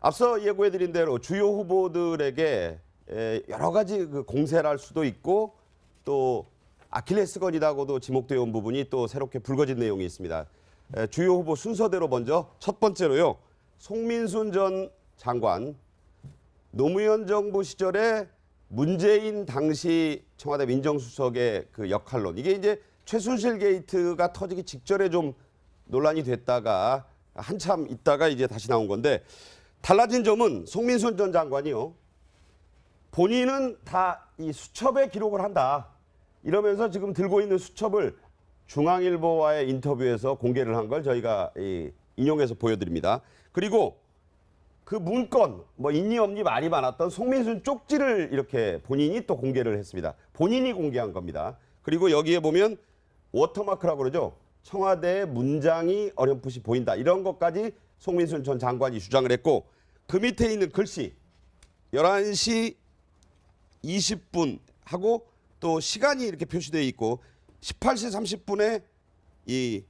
앞서 예고해드린 대로 주요 후보들에게 에, 여러 가지 그 공세를 할 수도 있고 또 아킬레스건이라고도 지목되어 온 부분이 또 새롭게 불거진 내용이 있습니다. 에, 주요 후보 순서대로 먼저 첫 번째로요. 송민순 전 장관 노무현 정부 시절에 문재인 당시 청와대 민정수석의 그 역할론 이게 이제 최순실 게이트가 터지기 직전에 좀 논란이 됐다가 한참 있다가 이제 다시 나온 건데 달라진 점은 송민순 전 장관이요 본인은 다 이 수첩에 기록을 한다 이러면서 지금 들고 있는 수첩을 중앙일보와의 인터뷰에서 공개를 한 걸 저희가 이 인용해서 보여드립니다. 그리고 그 문건 뭐 있니 없니 말이 많았던 송민순 쪽지를 이렇게 본인이 또 공개를 했습니다. 본인이 공개한 겁니다. 그리고 여기에 보면 워터마크라고 그러죠. 청와대 문장이 어렴풋이 보인다. 이런 것까지 송민순 전 장관이 주장을 했고 그 밑에 있는 글씨 11시 20분 하고 또 시간이 이렇게 표시되어 있고 18시 30분에 이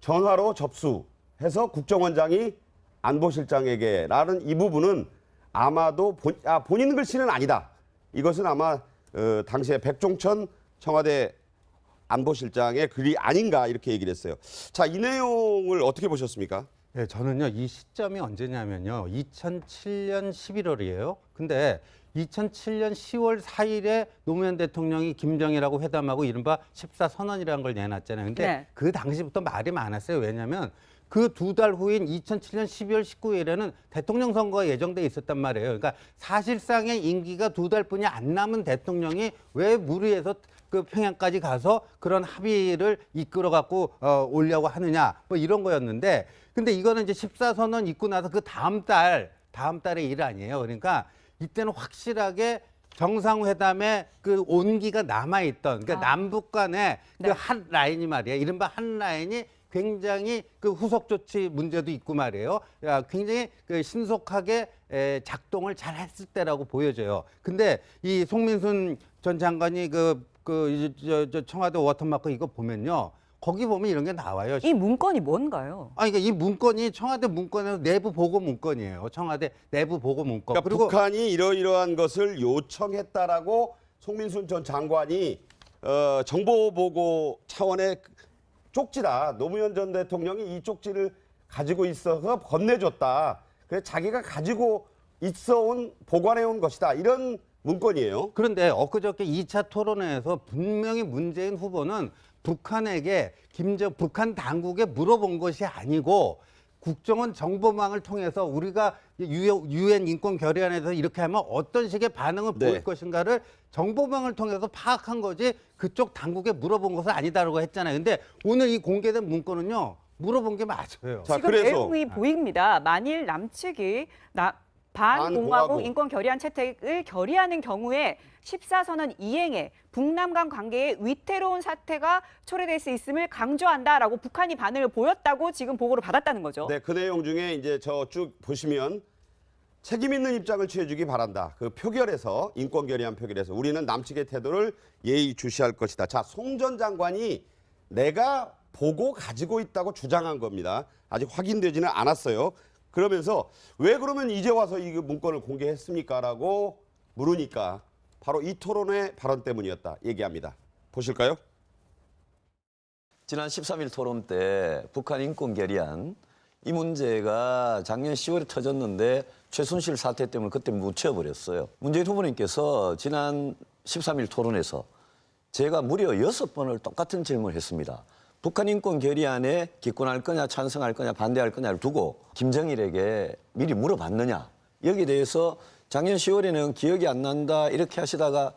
전화로 접수해서 국정원장이 안보실장에게 라는 이 부분은 아마도 본, 아, 본인 글씨는 아니다. 이것은 아마 어, 당시에 백종천 청와대 안보실장의 글이 아닌가 이렇게 얘기를 했어요. 자, 이 내용을 어떻게 보셨습니까? 네, 저는요 이 시점이 언제냐면요 2007년 11월이에요. 근데 2007년 10월 4일에 노무현 대통령이 김정일하고 회담하고 이른바 14 선언이라는 걸 내놨잖아요. 근데 네. 그 당시부터 말이 많았어요. 왜냐하면 그 두 달 후인 2007년 12월 19일에는 대통령 선거가 예정돼 있었단 말이에요. 그러니까 사실상의 임기가 두 달뿐이 안 남은 대통령이 왜 무리해서 그 평양까지 가서 그런 합의를 이끌어 갖고 어, 오려고 하느냐 뭐 이런 거였는데 근데 이거는 이제 14선언 있고 나서 그 다음 달 다음 달의 일 아니에요. 그러니까 이때는 확실하게 정상회담에 그 온기가 남아 있던 그러니까 아. 남북 간의 네. 그한 라인이 말이에요. 이른바 한 라인이 굉장히 그 후속 조치 문제도 있고 말이에요. 야, 굉장히 그 신속하게 에, 작동을 잘 했을 때라고 보여져요. 근데 이 송민순 전 장관이 그, 그, 저, 저 청와대 워터마크 이거 보면요. 거기 보면 이런 게 나와요. 이 문건이 뭔가요? 아니, 그러니까 이 문건이 청와대 문건에서 내부 보고 문건이에요. 청와대 내부 보고 문건. 그러니까 그리고 북한이 이러이러한 것을 요청했다라고 송민순 전 장관이 어, 정보 보고 차원의 쪽지다. 노무현 전 대통령이 이 쪽지를 가지고 있어서 건네줬다. 그래서 자기가 가지고 있어 온 보관해 온 것이다. 이런 문건이에요. 그런데 엊그저께 2차 토론회에서 분명히 문재인 후보는 북한에게 김정 북한 당국에 물어본 것이 아니고 국정원 정보망을 통해서 우리가 유엔 인권 결의안에서 이렇게 하면 어떤 식의 반응을 네. 보일 것인가를 정보망을 통해서 파악한 거지 그쪽 당국에 물어본 것은 아니다라고 했잖아요. 근데 오늘 이 공개된 문건은요 물어본 게 맞아요. 자, 지금 그래서 내용이 보입니다. 만일 남측이 나, 반공화국. 인권 결의안 채택을 결의하는 경우에 14선언 이행에 북남 간 관계에 위태로운 사태가 초래될 수 있음을 강조한다라고 북한이 반응을 보였다고 지금 보고를 받았다는 거죠. 네, 그 내용 중에 이제 저 쭉 보시면 책임 있는 입장을 취해주기 바란다. 그 표결에서 인권 결의안 표결에서 우리는 남측의 태도를 예의 주시할 것이다. 자, 송 전 장관이 내가 보고 가지고 있다고 주장한 겁니다. 아직 확인되지는 않았어요. 그러면서 왜 그러면 이제 와서 이 문건을 공개했습니까라고 물으니까 바로 이 토론회 발언 때문이었다 얘기합니다. 보실까요? 지난 13일 토론 때 북한 인권 결의안 이 문제가 작년 10월에 터졌는데 최순실 사태 때문에 그때 묻혀버렸어요. 문재인 후보님께서 지난 13일 토론에서 제가 무려 여섯 번을 똑같은 질문을 했습니다. 북한 인권 결의안에 기권할 거냐 찬성할 거냐 반대할 거냐를 두고 김정일에게 미리 물어봤느냐 여기에 대해서 작년 10월에는 기억이 안 난다 이렇게 하시다가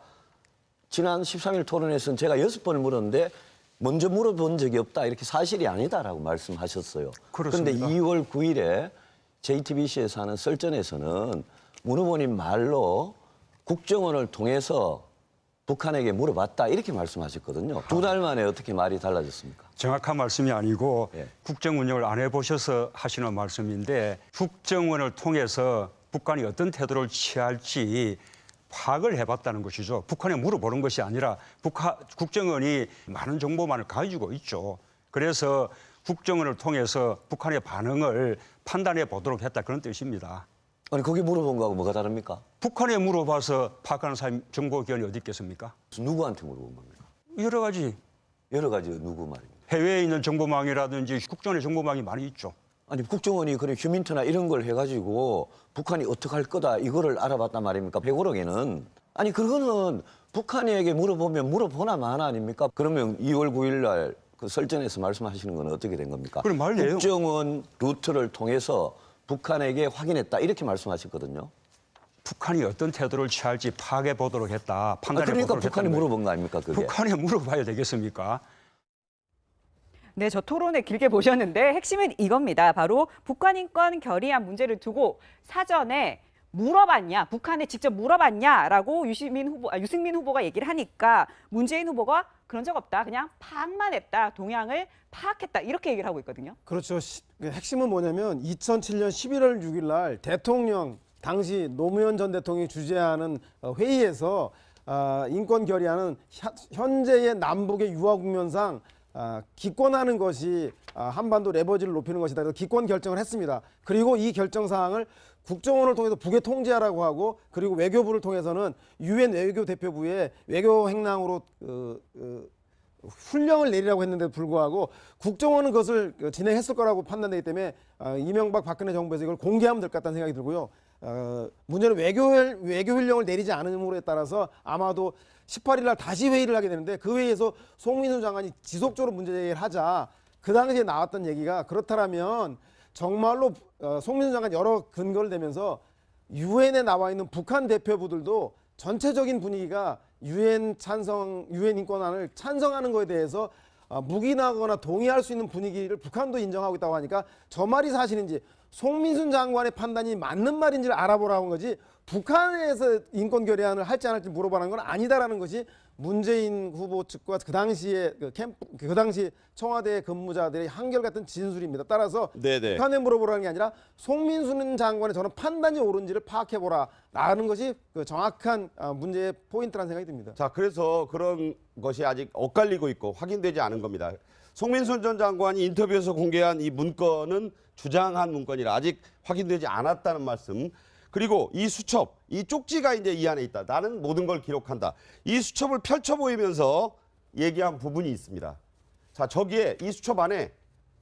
지난 13일 토론에서는 제가 여섯 번을 물었는데 먼저 물어본 적이 없다 이렇게 사실이 아니다라고 말씀하셨어요. 그런데 그렇습니다. 2월 9일에 JTBC에서 하는 썰전에서는 문 후보님 말로 국정원을 통해서 북한에게 물어봤다 이렇게 말씀하셨거든요. 두 달 만에 어떻게 말이 달라졌습니까? 정확한 말씀이 아니고 예. 국정 운영을 안 해보셔서 하시는 말씀인데 국정원을 통해서 북한이 어떤 태도를 취할지 파악을 해봤다는 것이죠. 북한에 물어보는 것이 아니라 북한 국정원이 많은 정보만을 가지고 있죠. 그래서 국정원을 통해서 북한의 반응을 판단해 보도록 했다 그런 뜻입니다. 아니 거기 물어본 거하고 뭐가 다릅니까? 북한에 물어봐서 파악하는 사람 정보기관이 어디 있겠습니까? 누구한테 물어본 겁니까? 여러 가지 여러 가지 누구 말입니까? 해외에 있는 정보망이라든지 국정원의 정보망이 많이 있죠. 아니 국정원이 그런 휴민트나 이런 걸 해가지고 북한이 어떻게 할 거다 이거를 알아봤단 말입니까? 105억에는 아니 그거는 북한에게 물어보면 물어보나 마나 아닙니까? 그러면 2월 9일 날 그 설전에서 말씀하시는 건 어떻게 된 겁니까? 그럼 말 내용- 국정원 루트를 통해서 북한에게 확인했다 이렇게 말씀하셨거든요. 북한이 어떤 태도를 취할지 파악해 보도록 했다. 아, 판단해 그러니까 보도록 북한이 했다는 거예요. 물어본 거 아닙니까? 그게. 북한에 물어봐야 되겠습니까? 네, 저 토론회 길게 보셨는데 핵심은 이겁니다. 바로 북한 인권 결의안 문제를 두고 사전에 물어봤냐, 북한에 직접 물어봤냐라고 유시민 후보, 아, 유승민 후보가 얘기를 하니까 문재인 후보가 그런 적 없다, 그냥 파악만 했다, 동향을 파악했다 이렇게 얘기를 하고 있거든요. 그렇죠. 시- 그 핵심은 뭐냐면 2007년 11월 6일 날 대통령 당시 노무현 전 대통령이 주재하는 어, 회의에서 아, 인권 결의안은 현- 현재의 남북의 유화 국면상 아, 기권하는 것이 아, 한반도 레버지를 높이는 것이다. 그래서 기권 결정을 했습니다. 그리고 이 결정 사항을 국정원을 통해서 북에 통지하라고 하고 그리고 외교부를 통해서는 유엔 외교 대표부에 외교 행랑으로 어, 어, 훈령을 내리라고 했는데도 불구하고 국정원은 그것을 그 진행했을 거라고 판단되기 때문에 어, 이명박 박근혜 정부에서 이걸 공개하면 될 것 같다는 생각이 들고요. 어, 문제는 외교 외교 훈령을 내리지 않음으로에 따라서 아마도 18일 날 다시 회의를 하게 되는데 그 회의에서 송민수 장관이 지속적으로 문제 제기를 하자. 그 당시에 나왔던 얘기가 그렇다면 정말로 어, 송민수 장관 여러 근거를 대면서 유엔에 나와 있는 북한 대표부들도 전체적인 분위기가 유엔 찬성 유엔 인권안을 찬성하는 것에 대해서 어, 묵인하거나 동의할 수 있는 분위기를 북한도 인정하고 있다고 하니까 저 말이 사실인지 송민순 장관의 판단이 맞는 말인지를 알아보라고 한 거지 북한에서 인권 결의안을 할지 안 할지 물어보라는 건 아니다라는 것이 문재인 후보 측과 그 당시에 그 캠프 그 당시 청와대 근무자들의 한결같은 진술입니다. 따라서 네네. 북한에 물어보라는 게 아니라 송민순 장관의 저는 판단이 옳은지를 파악해 보라라는 것이 그 정확한 아, 문제의 포인트라는 생각이 듭니다. 자, 그래서 그런 것이 아직 엇갈리고 있고 확인되지 않은 겁니다. 송민순 전 장관이 인터뷰에서 공개한 이 문건은 주장한 문건이라 아직 확인되지 않았다는 말씀. 그리고 이 수첩, 이 쪽지가 이제 이 안에 있다. 나는 모든 걸 기록한다. 이 수첩을 펼쳐 보이면서 얘기한 부분이 있습니다. 자, 저기에 이 수첩 안에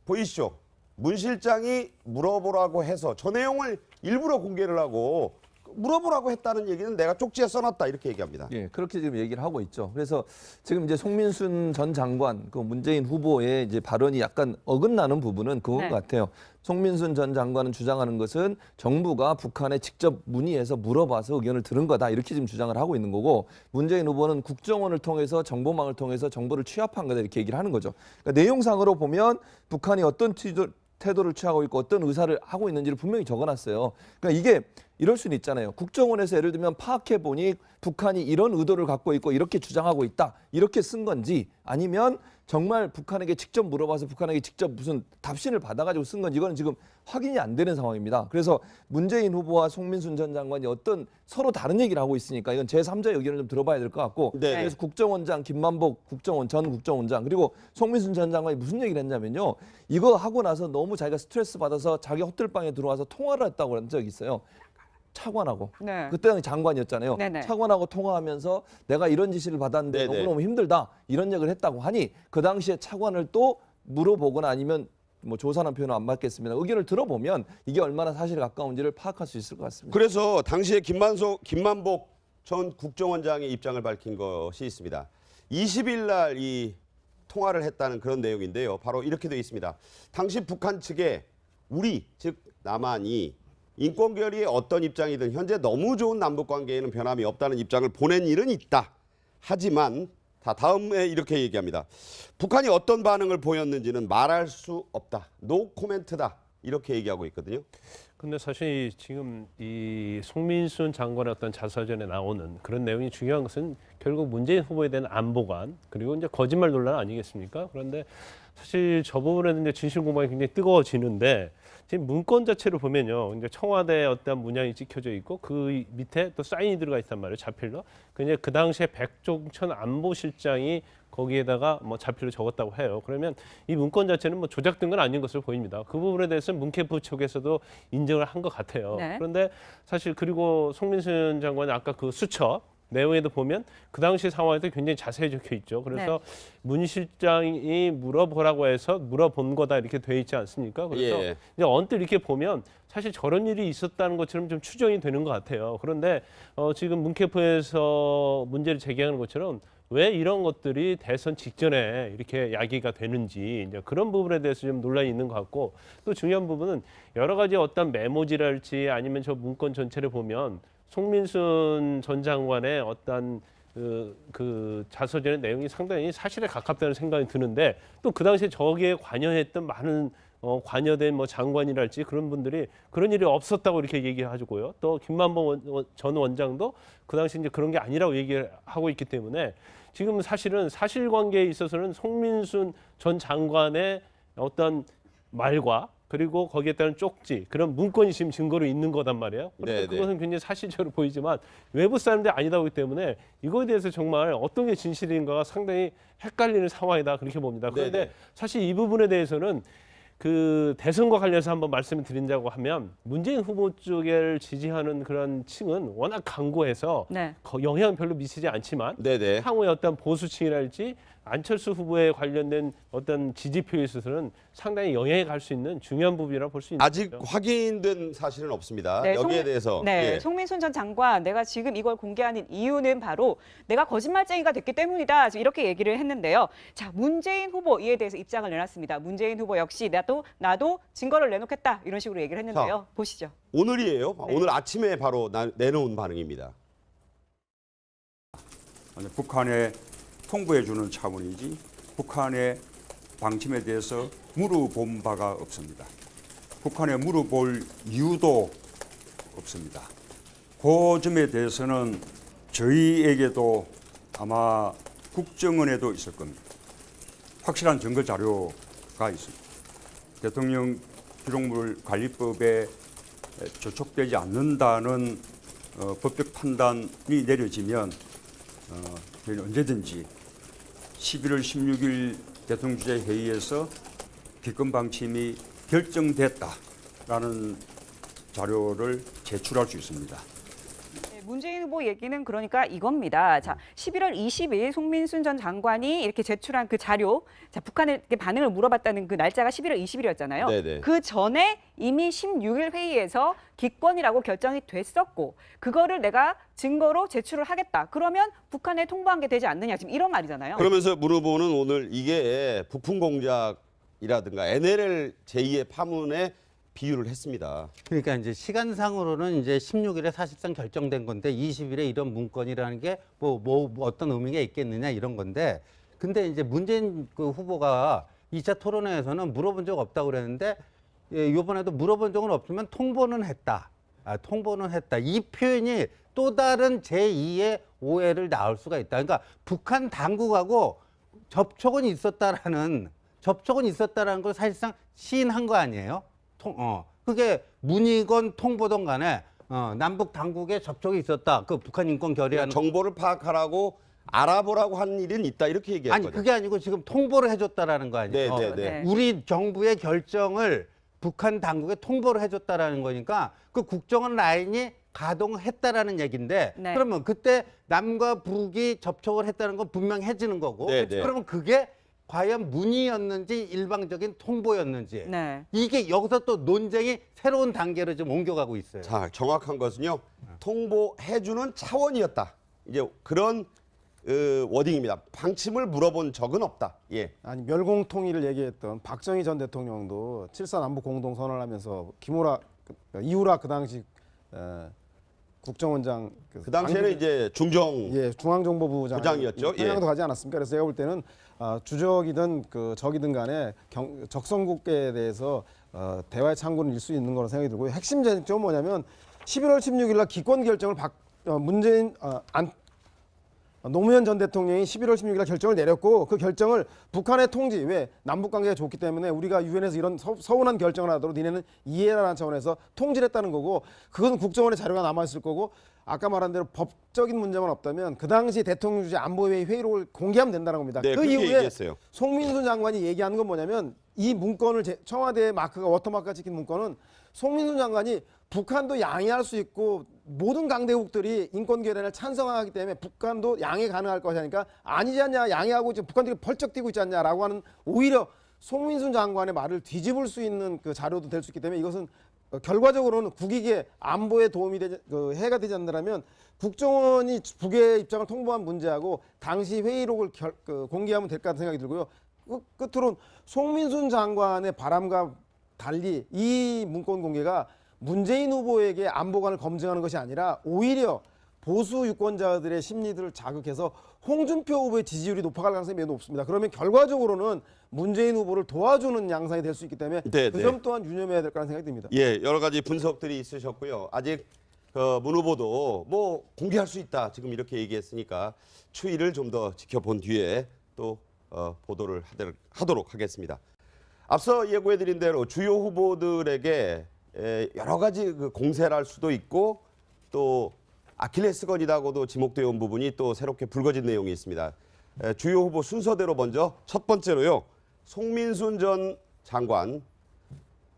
보이시죠? 문 실장이 물어보라고 해서 저 내용을 일부러 공개를 하고 물어보라고 했다는 얘기는 내가 쪽지에 써놨다 이렇게 얘기합니다. 예, 그렇게 지금 얘기를 하고 있죠. 그래서 지금 이제 송민순 전 장관, 그 문재인 후보의 이제 발언이 약간 어긋나는 부분은 그건 네. 것 같아요. 송민순 전 장관은 주장하는 것은 정부가 북한에 직접 문의해서 물어봐서 의견을 들은 거다 이렇게 지금 주장을 하고 있는 거고 문재인 후보는 국정원을 통해서 정보망을 통해서 정보를 취합한 거다 이렇게 얘기를 하는 거죠. 그러니까 내용상으로 보면 북한이 어떤 태도, 태도를 취하고 있고 어떤 의사를 하고 있는지를 분명히 적어놨어요. 그러니까 이게 이럴 수는 있잖아요. 국정원에서 예를 들면 파악해 보니 북한이 이런 의도를 갖고 있고 이렇게 주장하고 있다 이렇게 쓴 건지 아니면 정말 북한에게 직접 물어봐서 북한에게 직접 무슨 답신을 받아가지고 쓴 건지 이거는 지금 확인이 안 되는 상황입니다. 그래서 문재인 후보와 송민순 전 장관이 어떤 서로 다른 얘기를 하고 있으니까 이건 제3자의 의견을 좀 들어봐야 될 것 같고 네. 그래서 국정원장 김만복 국정원 전 국정원장 그리고 송민순 전 장관이 무슨 얘기를 했냐면요 이거 하고 나서 너무 자기가 스트레스 받아서 자기 호텔방에 들어와서 통화를 했다고 한 적이 있어요 차관하고 네. 그때는 장관이었잖아요. 네네. 차관하고 통화하면서 내가 이런 지시를 받았는데 네네. 너무너무 힘들다 이런 얘기를 했다고 하니 그 당시에 차관을 또 물어보거나 아니면 뭐 조사는 표현은 안 맞겠습니다. 의견을 들어보면 이게 얼마나 사실에 가까운지를 파악할 수 있을 것 같습니다. 그래서 당시에 김만소 김만복 전 국정원장의 입장을 밝힌 것이 있습니다. 20일 날 이 통화를 했다는 그런 내용인데요. 바로 이렇게 되어 있습니다. 당시 북한 측에 우리 즉 남한이 인권 결의에 어떤 입장이든 현재 너무 좋은 남북 관계에는 변함이 없다는 입장을 보낸 일은 있다. 하지만 다 다음에 이렇게 얘기합니다. 북한이 어떤 반응을 보였는지는 말할 수 없다. 노 코멘트다. 이렇게 얘기하고 있거든요. 근데 사실 지금 이 송민순 장관의 어떤 자서전에 나오는 그런 내용이 중요한 것은 결국 문재인 후보에 대한 안보관 그리고 이제 거짓말 논란 아니겠습니까? 그런데 사실 저 부분에는 이제 진실 공방이 굉장히 뜨거워지는데 지금 문건 자체를 보면요. 이제 청와대 어떤 문양이 찍혀져 있고 그 밑에 또 사인이 들어가 있단 말이에요. 자필로. 그냥 그 당시에 백종천 안보실장이 거기에다가 뭐 자필로 적었다고 해요. 그러면 이 문건 자체는 뭐 조작된 건 아닌 것으로 보입니다. 그 부분에 대해서는 문캠프 측에서도 인정을 한 것 같아요. 네. 그런데 사실 그리고 송민순 장관이 아까 그 수첩 내용에도 보면 그 당시 상황에도 굉장히 자세히 적혀 있죠. 그래서 문 실장이 물어보라고 해서 물어본 거다 이렇게 돼 있지 않습니까? 그래서 예. 이제 언뜻 이렇게 보면 사실 저런 일이 있었다는 것처럼 좀 추정이 되는 것 같아요. 그런데 어, 지금 문캐프에서 문제를 제기하는 것처럼 왜 이런 것들이 대선 직전에 이렇게 야기가 되는지 이제 그런 부분에 대해서 좀 논란이 있는 것 같고 또 중요한 부분은 여러 가지 어떤 메모지랄지 아니면 저 문건 전체를 보면 송민순 전 장관의 어떤 그, 그 자서전의 내용이 상당히 사실에 가깝다는 생각이 드는데 또 그 당시에 저기에 관여했던 많은 어, 관여된 뭐 장관이랄지 그런 분들이 그런 일이 없었다고 이렇게 얘기하고요. 또 김만봉 전 원장도 그 당시 이제 그런 게 아니라고 얘기하고 있기 때문에 지금 사실은 사실관계에 있어서는 송민순 전 장관의 어떤 말과 그리고 거기에 따른 쪽지 그런 문건이 지금 증거로 있는 거단 말이에요. 그런데 네, 네. 그것은 굉장히 사실적으로 보이지만 외부 사람들이 아니다 보기 때문에 이거에 대해서 정말 어떤 게 진실인가가 상당히 헷갈리는 상황이다 그렇게 봅니다. 그런데 네, 네. 사실 이 부분에 대해서는 그 대선과 관련해서 한번 말씀을 드린다고 하면 문재인 후보 쪽을 지지하는 그런 층은 워낙 강고해서 네. 거- 영향은 별로 미치지 않지만 네네. 향후에 어떤 보수층이랄지 안철수 후보에 관련된 어떤 지지표에 있어서는 상당히 영향이 갈 수 있는 중요한 부분이라 볼 수 있는 아직 거죠. 확인된 사실은 없습니다. 네, 여기에 송- 대해서 네, 예. 송민순 전 장관 내가 지금 이걸 공개하는 이유는 바로 내가 거짓말쟁이가 됐기 때문이다. 지금 이렇게 얘기를 했는데요. 자, 문재인 후보 이에 대해서 입장을 내놨습니다. 문재인 후보 역시 나도 나도 증거를 내놓겠다 이런 식으로 얘기를 했는데요. 보시죠. 오늘이에요. 네. 오늘 아침에 바로 나- 내놓은 반응입니다. 북한에 통보해 주는 차원이지 북한의 방침에 대해서 물어본 바가 없습니다. 북한에 물어볼 이유도 없습니다. 그 점에 대해서는 저희에게도 아마 국정원에도 있을 겁니다. 확실한 증거 자료가 있습니다. 대통령 기록물 관리법에 저촉되지 않는다는 어, 법적 판단이 내려지면 어, 저희는 언제든지 11월 16일 대통령 주재 회의에서 기권 방침이 결정됐다라는 자료를 제출할 수 있습니다. 네, 문재인 후보 얘기는 그러니까 이겁니다. 자, 11월 20일 송민순 전 장관이 이렇게 제출한 그 자료, 자, 북한에게 반응을 물어봤다는 그 날짜가 11월 20일이었잖아요. 네네. 그 전에 이미 16일 회의에서 기권이라고 결정이 됐었고, 그거를 내가 증거로 제출을 하겠다. 그러면 북한에 통보한 게 되지 않느냐. 지금 이런 말이잖아요. 그러면서 문 후보는 오늘 이게 부품 공작 이라든가 NLL 제2의 파문에 비유를 했습니다. 그러니까 이제 시간상으로는 이제 16일에 사실상 결정된 건데 20일에 이런 문건이라는 게뭐 뭐 어떤 의미가 있겠느냐 이런 건데 근데 이제 문재인 그 후보가 2차 토론회에서는 물어본 적 없다고 그랬는데 예, 이번에도 물어본 적은 없지만 통보는 했다. 아, 통보는 했다. 이 표현이 또 다른 제2의 오해를 낳을 수가 있다. 그러니까 북한 당국하고 접촉은 있었다라는 접촉은 있었다라는 걸 사실상 시인한 거 아니에요? 통, 어. 그게 문이건 통보든 간에 어, 남북 당국에 접촉이 있었다. 그 북한 인권 결의안 정보를 파악하라고 알아보라고 한 일은 있다 이렇게 얘기한 아니 거죠. 그게 아니고 지금 통보를 해줬다라는 거 아니에요? 네, 네, 네. 우리 정부의 결정을 북한 당국에 통보를 해줬다라는 거니까 그 국정원 라인이 가동했다라는 얘기인데 네. 그러면 그때 남과 북이 접촉을 했다는 건 분명해지는 거고 네, 네. 그러면 그게 과연 문의였는지 일방적인 통보였는지 네. 이게 여기서 또 논쟁이 새로운 단계로 좀 옮겨가고 있어요. 자, 정확한 것은요. 통보해주는 차원이었다. 이제 그런 어, 워딩입니다. 방침을 물어본 적은 없다. 예. 아니 멸공 통일을 얘기했던 박정희 전 대통령도 7.4 남북 공동 선언을 하면서 김호라 그, 이후라 그 당시 어, 국정원장 그 당시에는 당- 이제 중정 예 중앙정보부장 부장이었죠. 평양도 예. 가지 않았습니까? 그래서 제가 볼 때는 아, 주적이든 그 적이든 간에 경, 적성국에 대해서 어, 대화의 창구는 일 수 있는 거로 생각이 들고요. 핵심 쟁점은 뭐냐면 11월 16일 날 기권 결정을 박, 어, 문재인 어, 안 노무현 전 대통령이 11월 16일 날 결정을 내렸고 그 결정을 북한의 통지 왜 남북 관계가 좋기 때문에 우리가 유엔에서 이런 서, 서운한 결정을 하도록 니네는 이해라는 차원에서 통지를 했다는 거고 그건 국정원의 자료가 남아 있을 거고 아까 말한 대로 법적인 문제만 없다면 그 당시 대통령 주재 안보회의 회의록을 공개하면 된다는 겁니다. 네, 그 이후에 얘기했어요. 송민순 장관이 얘기하는 건 뭐냐면 이 문건을 제- 청와대 마크가 워터마크가 찍힌 문건은 송민순 장관이 북한도 양해할 수 있고 모든 강대국들이 인권 결연을 찬성하기 때문에 북한도 양해 가능할 것이니까 아니지 않냐 양해하고 지금 북한들이 벌쩍 뛰고 있지 않냐라고 하는 오히려 송민순 장관의 말을 뒤집을 수 있는 그 자료도 될 수 있기 때문에 이것은 어, 결과적으로는 국익의 안보에 도움이 되지 그 해가 되지 않는다면 국정원이 북의 입장을 통보한 문제하고 당시 회의록을 결, 그 공개하면 될 것 같은 생각이 들고요. 끝, 끝으로는 송민순 장관의 바람과 달리 이 문건 공개가 문재인 후보에게 안보관을 검증하는 것이 아니라 오히려 보수 유권자들의 심리들을 자극해서 홍준표 후보의 지지율이 높아갈 가능성이 매우 높습니다. 그러면 결과적으로는 문재인 후보를 도와주는 양상이 될 수 있기 때문에 네, 그 네. 점 또한 유념해야 될 거라는 생각이 듭니다. 예, 여러 가지 분석들이 있으셨고요. 아직 그문 후보도 뭐 공개할 수 있다 지금 이렇게 얘기했으니까 추이를 좀 더 지켜본 뒤에 또 어, 보도를 하도록 하겠습니다. 앞서 예고해드린 대로 주요 후보들에게 에, 여러 가지 그 공세를 할 수도 있고 또 아킬레스건이라고도 지목되어 온 부분이 또 새롭게 불거진 내용이 있습니다. 에, 주요 후보 순서대로 먼저 첫 번째로요. 송민순 전 장관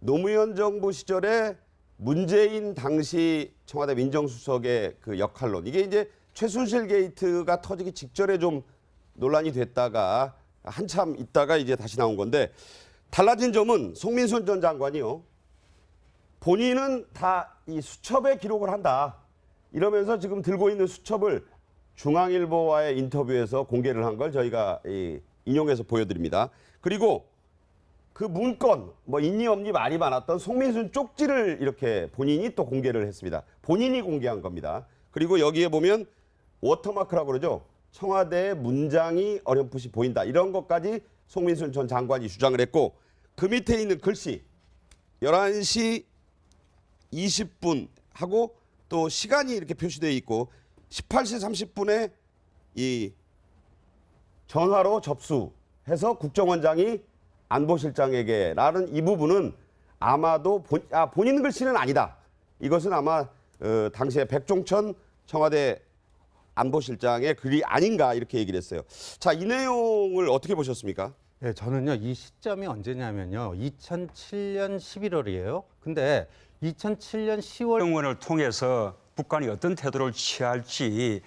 노무현 정부 시절에 문재인 당시 청와대 민정수석의 그 역할론 이게 이제 최순실 게이트가 터지기 직전에 좀 논란이 됐다가 한참 있다가 이제 다시 나온 건데 달라진 점은 송민순 전 장관이요 본인은 다 이 수첩에 기록을 한다 이러면서 지금 들고 있는 수첩을 중앙일보와의 인터뷰에서 공개를 한 걸 저희가 이 인용해서 보여드립니다. 그리고 그 문건 뭐 있니 없니 말이 많았던 송민순 쪽지를 이렇게 본인이 또 공개를 했습니다. 본인이 공개한 겁니다. 그리고 여기에 보면 워터마크라고 그러죠. 청와대의 문장이 어렴풋이 보인다. 이런 것까지 송민순 전 장관이 주장을 했고 그 밑에 있는 글씨 11시 20분 하고 또 시간이 이렇게 표시되어 있고 18시 30분에 이 전화로 접수해서 국정원장이 안보실장에게라는 이 부분은 아마도 본, 아, 본인 글씨는 아니다. 이것은 아마 어, 당시에 백종천 청와대 안보실장의 글이 아닌가 이렇게 얘기를 했어요. 자, 이 내용을 어떻게 보셨습니까? 네, 저는요 이 시점이 언제냐면요 2007년 11월이에요. 근데 2007년 10월 국정원을 통해서 북한이 어떤 태도를 취할지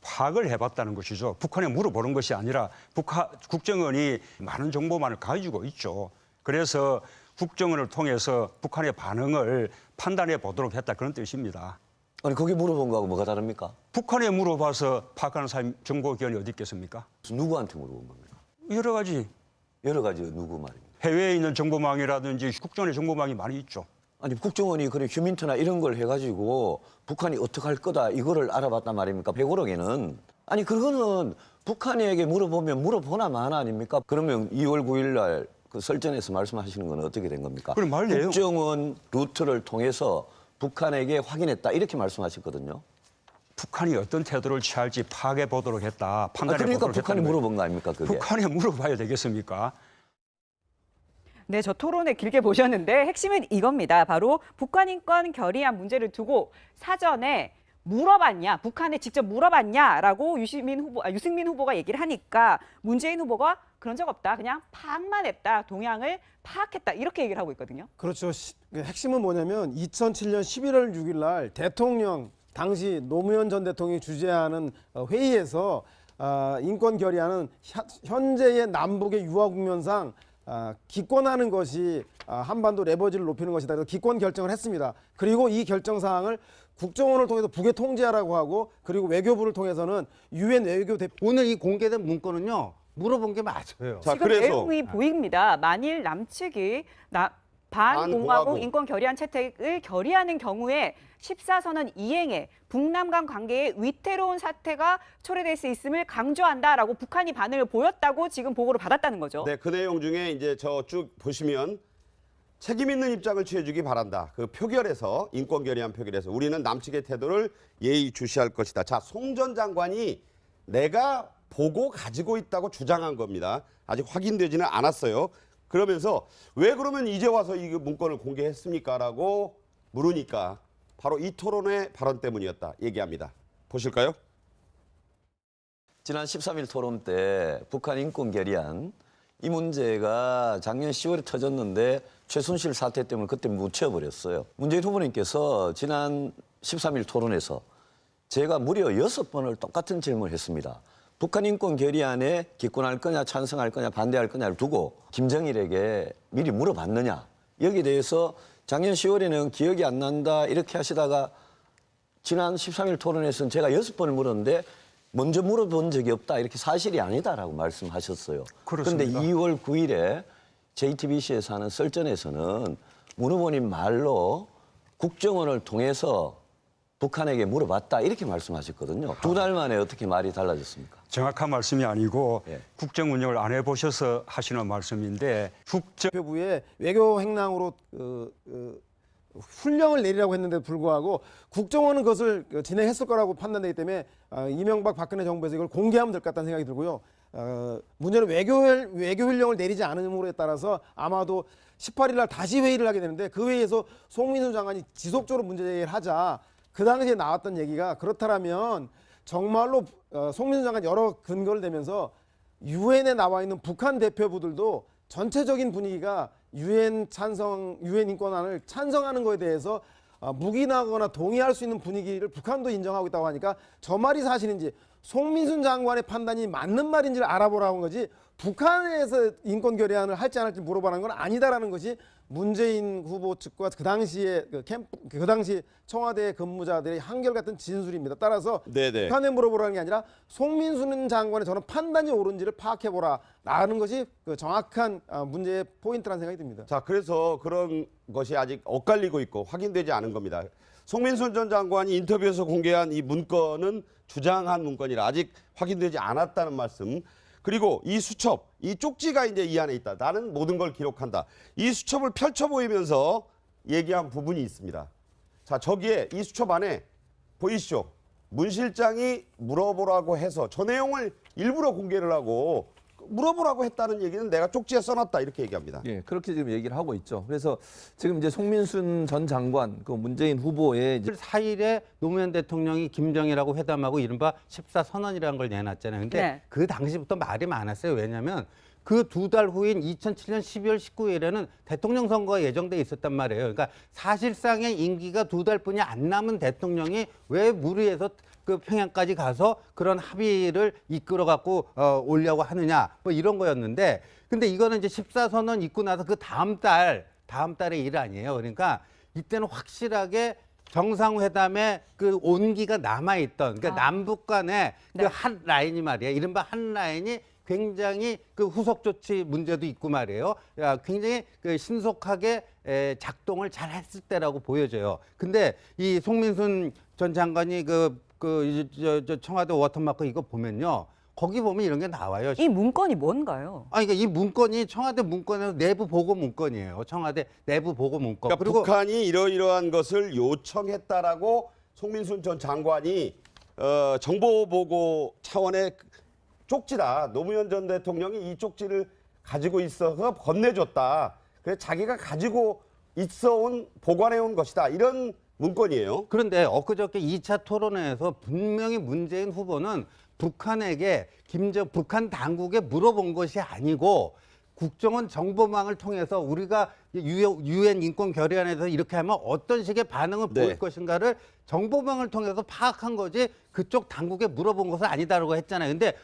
파악을 해봤다는 것이죠. 북한에 물어보는 것이 아니라 북한 국정원이 많은 정보만을 가지고 있죠. 그래서 국정원을 통해서 북한의 반응을 판단해 보도록 했다 그런 뜻입니다. 아니 거기 물어본 거하고 뭐가 다릅니까? 북한에 물어봐서 파악하는 사람 정보 기관이 어디 있겠습니까? 누구한테 물어본 겁니까? 여러 가지 여러 가지 누구 말입니까? 해외에 있는 정보망이라든지 국정원의 정보망이 많이 있죠. 아니 국정원이 그래 휴민트나 이런 걸 해가지고 북한이 어떻게 할 거다 이거를 알아봤단 말입니까? 백오록에는 아니 그거는 북한에게 물어보면 물어보나 마나 아닙니까? 그러면 2월 9일 날 그 설전에서 말씀하시는 건 어떻게 된 겁니까? 그럼 말 내용- 국정원 루트를 통해서 북한에게 확인했다 이렇게 말씀하셨거든요. 북한이 어떤 태도를 취할지 파악해 보도록 했다. 아, 판단해 그러니까 보도록 북한이. 물어본 거 아닙니까? 그게? 북한에 물어봐야 되겠습니까? 네, 저 토론회 길게 보셨는데 핵심은 이겁니다. 바로 북한 인권 결의안 문제를 두고 사전에 물어봤냐, 북한에 직접 물어봤냐라고 유시민 후보, 아, 유승민 후보가 얘기를 하니까 문재인 후보가 그런 적 없다, 그냥 파악만 했다, 동향을 파악했다 이렇게 얘기를 하고 있거든요. 그렇죠. 시- 그 핵심은 뭐냐면 2007년 11월 6일 날 대통령 당시 노무현 전 대통령이 주재하는 어, 회의에서 아, 인권 결의안은 현- 현재의 남북의 유화 국면상 아, 기권하는 것이 아, 한반도 레버지를 높이는 것이다. 그래서 기권 결정을 했습니다. 그리고 이 결정 사항을 국정원을 통해서 북에 통지하라고 하고 그리고 외교부를 통해서는 유엔 외교 대 오늘 이 공개된 문건은요 물어본 게 맞아요. 자, 지금 그래서 내용이 보입니다. 만일 남측이 나, 반공화국 반공화국. 인권 결의안 채택을 결의하는 경우에 14선언 이행에 북남 간 관계에 위태로운 사태가 초래될 수 있음을 강조한다라고 북한이 반응을 보였다고 지금 보고를 받았다는 거죠. 네, 그 내용 중에 이제 저 쭉 보시면 책임 있는 입장을 취해주기 바란다. 그 표결에서 인권 결의안 표결에서 우리는 남측의 태도를 예의 주시할 것이다. 자, 송 전 장관이 내가 보고 가지고 있다고 주장한 겁니다. 아직 확인되지는 않았어요. 그러면서 왜 그러면 이제 와서 이 문건을 공개했습니까라고 물으니까 바로 이 토론의 발언 때문이었다 얘기합니다. 보실까요? 지난 13일 토론 때 북한 인권 결의안 이 문제가 작년 10월에 터졌는데 최순실 사태 때문에 그때 묻혀버렸어요. 문재인 후보님께서 지난 13일 토론에서 제가 무려 여섯 번을 똑같은 질문을 했습니다. 북한 인권 결의안에 기권할 거냐 찬성할 거냐 반대할 거냐를 두고 김정일에게 미리 물어봤느냐 여기에 대해서 작년 10월에는 기억이 안 난다 이렇게 하시다가 지난 13일 토론에서는 제가 여섯 번을 물었는데 먼저 물어본 적이 없다 이렇게 사실이 아니다라고 말씀하셨어요. 그런데 그렇습니까? 2월 9일에 JTBC에서 하는 썰전에서는 문 후보님 말로 국정원을 통해서 북한에게 물어봤다 이렇게 말씀하셨거든요. 두 달 만에 어떻게 말이 달라졌습니까? 정확한 말씀이 아니고 예. 국정 운영을 안 해보셔서 하시는 말씀인데 국정 대표부의 외교 행랑으로 그, 그 훈령을 내리라고 했는데도 불구하고 국정원은 그것을 그 진행했을 거라고 판단되기 때문에 어, 이명박 박근혜 정부에서 이걸 공개하면 될 것 같다는 생각이 들고요. 어, 문제는 외교 외교 훈령을 내리지 않음으로에 따라서 아마도 18일 날 다시 회의를 하게 되는데 그 회의에서 송민수 장관이 지속적으로 문제 제기를 하자 그 당시에 나왔던 얘기가 그렇다라면 정말로 어, 송민수 장관 여러 근거를 대면서 유엔에 나와 있는 북한 대표부들도 전체적인 분위기가 유엔 찬성 유엔 인권안을 찬성하는 거에 대해서 어, 묵인하거나 동의할 수 있는 분위기를 북한도 인정하고 있다고 하니까 저 말이 사실인지 송민순 장관의 판단이 맞는 말인지를 알아보라고 한 거지 북한에서 인권 결의안을 할지 안 할지 물어보라는 건 아니다라는 것이 문재인 후보 측과 그 당시에 그 캠프 그 당시 청와대 근무자들의 한결같은 진술입니다. 따라서 네네. 북한에 물어보라는 게 아니라 송민순 장관의 저는 판단이 옳은지를 파악해보라 라는 것이 그 정확한 아, 문제의 포인트라는 생각이 듭니다. 자, 그래서 그런 것이 아직 엇갈리고 있고 확인되지 않은 겁니다. 송민순 전 장관이 인터뷰에서 공개한 이 문건은 주장한 문건이라 아직 확인되지 않았다는 말씀. 그리고 이 수첩, 이 쪽지가 이제 이 안에 있다. 나는 모든 걸 기록한다. 이 수첩을 펼쳐 보이면서 얘기한 부분이 있습니다. 자, 저기에 이 수첩 안에 보이시죠? 문 실장이 물어보라고 해서 저 내용을 일부러 공개를 하고 물어보라고 했다는 얘기는 내가 쪽지에 써놨다 이렇게 얘기합니다. 예, 그렇게 지금 얘기를 하고 있죠. 그래서 지금 이제 송민순 전 장관, 그 문재인 후보의 이제 4일에 노무현 대통령이 김정일하고 회담하고 이른바 14 선언이라는 걸 내놨잖아요. 근데 네. 그 당시부터 말이 많았어요. 왜냐하면 그 두 달 후인 2007년 12월 19일에는 대통령 선거가 예정돼 있었단 말이에요. 그러니까 사실상의 임기가 두 달뿐이 안 남은 대통령이 왜 무리해서 그 평양까지 가서 그런 합의를 이끌어 갖고 어, 오려고 하느냐 뭐 이런 거였는데 근데 이거는 이제 14선언 있고 나서 그 다음 달 다음 달의 일 아니에요. 그러니까 이때는 확실하게 정상회담에 그 온기가 남아있던 그러니까 아. 남북 간의 네. 그한 라인이 말이에요. 이른바 한 라인이 굉장히 그 후속 조치 문제도 있고 말이에요. 야, 굉장히 그 신속하게 에, 작동을 잘 했을 때라고 보여져요. 근데 이 송민순 전 장관이 그, 그, 저, 저 청와대 워터마크 이거 보면요. 거기 보면 이런 게 나와요. 이 문건이 뭔가요? 아니, 그러니까 이 문건이 청와대 문건에서 내부 보고 문건이에요. 청와대 내부 보고 문건. 그러니까 그리고 북한이 이러이러한 것을 요청했다라고 송민순 전 장관이 어, 정보 보고 차원의 쪽지다. 노무현 전 대통령이 이 쪽지를 가지고 있어서 건네줬다. 그래서 자기가 가지고 있어 온 보관해 온 것이다. 이런 문건이에요. 그런데 엊그저께 2차 토론회에서 분명히 문재인 후보는 북한에게 김정 북한 당국에 물어본 것이 아니고 국정원 정보망을 통해서 우리가 유엔 인권 결의안에서 이렇게 하면 어떤 식의 반응을 네. 보일 것인가를 정보망을 통해서 파악한 거지 그쪽 당국에 물어본 것은 아니다라고 했잖아요. 근데